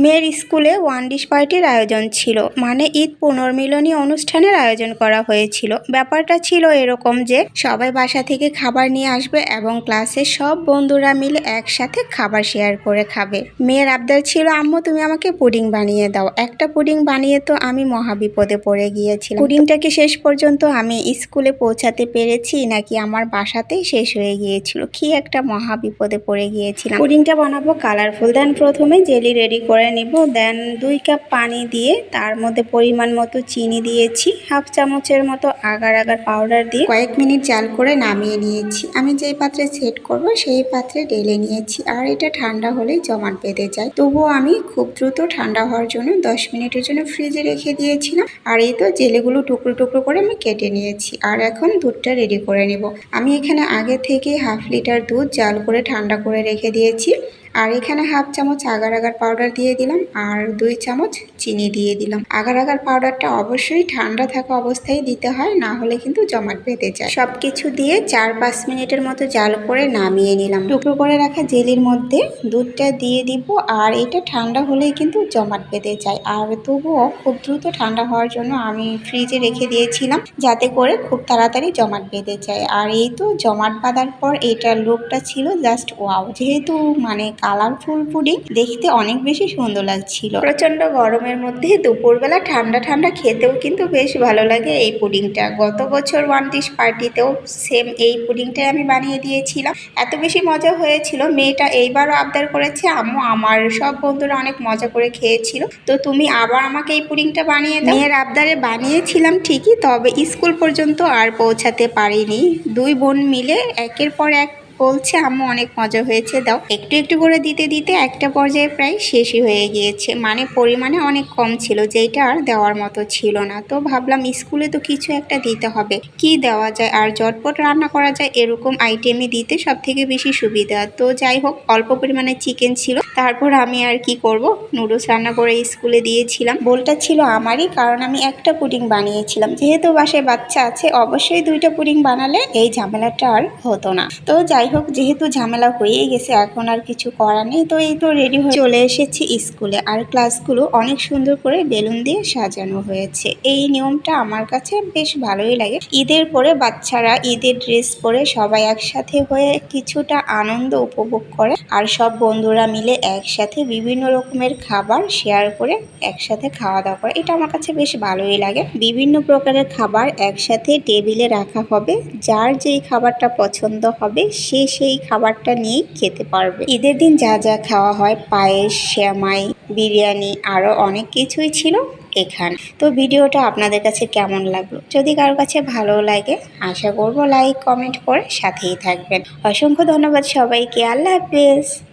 মেয়ের স্কুলে one dish পার্টির আয়োজন ছিল মানে ঈদ পুনর্মিলনী অনুষ্ঠানের আয়োজন করা হয়েছিল। ব্যাপারটা ছিল এরকম যে, সবাই বাসা থেকে খাবার নিয়ে আসবে এবং ক্লাসের সব বন্ধুরা মিলে একসাথে খাবার শেয়ার করে খাবে। মেয়ের আবদার ছিল, আম্মু, তুমি আমাকে পুডিং বানিয়ে দাও। একটা পুডিং বানিয়ে তো আমি মহাবিপদে পড়ে গিয়েছিলাম। পুডিংটাকে শেষ পর্যন্ত আমি স্কুলে পৌঁছাতে পেরেছি, নাকি আমার বাসাতেই শেষ হয়ে গিয়েছিল? কি একটা মহাবিপদে পড়ে গিয়েছিলাম। পুডিংটা বানাবো কালারফুল। দেন প্রথমে জেলি রেডি করে নিব। দেন দুই কাপ পানি দিয়ে তার মধ্যে পরিমাণ মতো চিনি দিয়েছি। হাফ চামচের মতো আগার আগার পাউডার দিয়ে কয়েক মিনিট জাল করে নামিয়ে নিয়েছি। আমি যেই পাত্রে সেট করব সেই পাত্রে ঢেলে নিয়েছি। আর এটা ঠান্ডা হলেই জমাট বেঁধে যায়। তবুও আমি খুব দ্রুত ঠান্ডা হওয়ার জন্য দশ মিনিটের জন্য ফ্রিজে রেখে দিয়েছিলাম। আর এই তো জেলেগুলো টুকরো টুকরো করে আমি কেটে নিয়েছি। আর এখন দুধটা রেডি করে নেব। আমি এখানে আগে থেকে হাফ লিটার দুধ জাল করে ঠান্ডা করে রেখে দিয়েছি। আর এখানে হাফ চামচ আগার আগার পাউডার দিয়ে দিলাম আর দুই চামচ চিনি দিয়ে দিলাম। আগার আগার পাউডারটা অবশ্যই ঠান্ডা থাকা অবস্থায় দিতে হয়, না হলে কিন্তু জমাট বেঁধে যায়। সব কিছু দিয়ে চার পাঁচ মিনিটের মতো জাল করে নামিয়ে নিলাম। টুকরো করে রাখা জেলির মধ্যে দুধটা দিয়ে দিব আর এটা ঠান্ডা হলেই কিন্তু জমাট বেঁধে যায়। আর তবুও খুব দ্রুত ঠান্ডা হওয়ার জন্য আমি ফ্রিজে রেখে দিয়েছিলাম যাতে করে খুব তাড়াতাড়ি জমাট বেঁধে যায়। আর এই তো জমাট বাঁধার পর এটার লুকটা ছিল জাস্ট ওয়াও যেহেতু মানে কালারফুল পুডিং দেখতে অনেক বেশি সুন্দর লাগছিল। প্রচণ্ড গরমের মধ্যে দুপুরবেলা ঠান্ডা ঠান্ডা খেতেও কিন্তু বেশ ভালো লাগে এই পুডিংটা। গত বছর ওয়ান ডিশ পার্টিতেও সেম এই পুডিংটাই আমি বানিয়ে দিয়েছিলাম। এত বেশি মজা হয়েছিল মেয়েটা এইবারও আবদার করেছে আম্মু আমার সব বন্ধুরা অনেক মজা করে খেয়েছিল। তো তুমি আবার আমাকে এই পুডিংটা বানিয়ে দাও। মেয়ের আবদারে বানিয়েছিলাম ঠিকই তবে স্কুল পর্যন্ত আর পৌঁছাতে পারিনি। দুই বোন মিলে একের পর এক বলছে, আম্মু, অনেক মজা হয়েছে, দাও। একটু একটু করে দিতে দিতে একটা পর্যায়ে প্রায় শেষই হয়ে গিয়েছে। মানে পরিমাণে অনেক কম ছিল যেটা আর দেওয়ার মতো ছিল না। তো ভাবলাম, স্কুলে তো কিছু একটা দিতে হবে। কি দেওয়া যায়? আর জটপট রান্না করা যায়? এরকম আইটেমই দিতে সব থেকে বেশি সুবিধা। তো যাই হোক, অল্প পরিমাণে চিকেন ছিল। তারপর আমি আর কি করব? নুডলস রান্না করে স্কুলে দিয়েছিলাম। বোলটা ছিল আমারই, কারণ আমি একটা পুডিং বানিয়েছিলাম। যেহেতু বাসায় বাচ্চা আছে, অবশ্যই দুইটা পুডিং বানালে এই ঝামেলাটা আর হতো না। তো যাই হোক যেহেতু ঝামেলা হয়েই গেছে, এখন আর কিছু করার নেই। তো এই তো রেডি হয়ে চলে এসেছি স্কুলে। আর ক্লাসগুলো অনেক সুন্দর করে বেলুন দিয়ে সাজানো হয়েছে। এই নিয়মটা আমার কাছে বেশ ভালোই লাগে। ঈদের পরে বাচ্চারা ঈদের ড্রেস পরে সবাই একসাথে হয়ে কিছুটা আনন্দ উপভোগ করে। আর সব বন্ধুরা মিলে একসাথে বিভিন্ন রকমের খাবার শেয়ার করে একসাথে খাওয়া দাওয়া করে। এটা আমার কাছে বেশ ভালোই লাগে। বিভিন্ন প্রকারের খাবার একসাথে টেবিলে রাখা হবে। যার যেই খাবারটা পছন্দ হবে সে সেই খাবারটা নিয়ে খেতে পারবে। ঈদের দিন যা যা খাওয়া হয়, পায়েস শ্যামাই বিরিয়ানি আরও অনেক কিছুই ছিল এখানে। তো ভিডিওটা আপনাদের কাছে কেমন লাগল? যদি কারও কাছে ভালো লাগে, আশা করব লাইক কমেন্ট করে সাথেই থাকবেন। অসংখ্য ধন্যবাদ সবাইকে। আল্লাহ হাফেজ।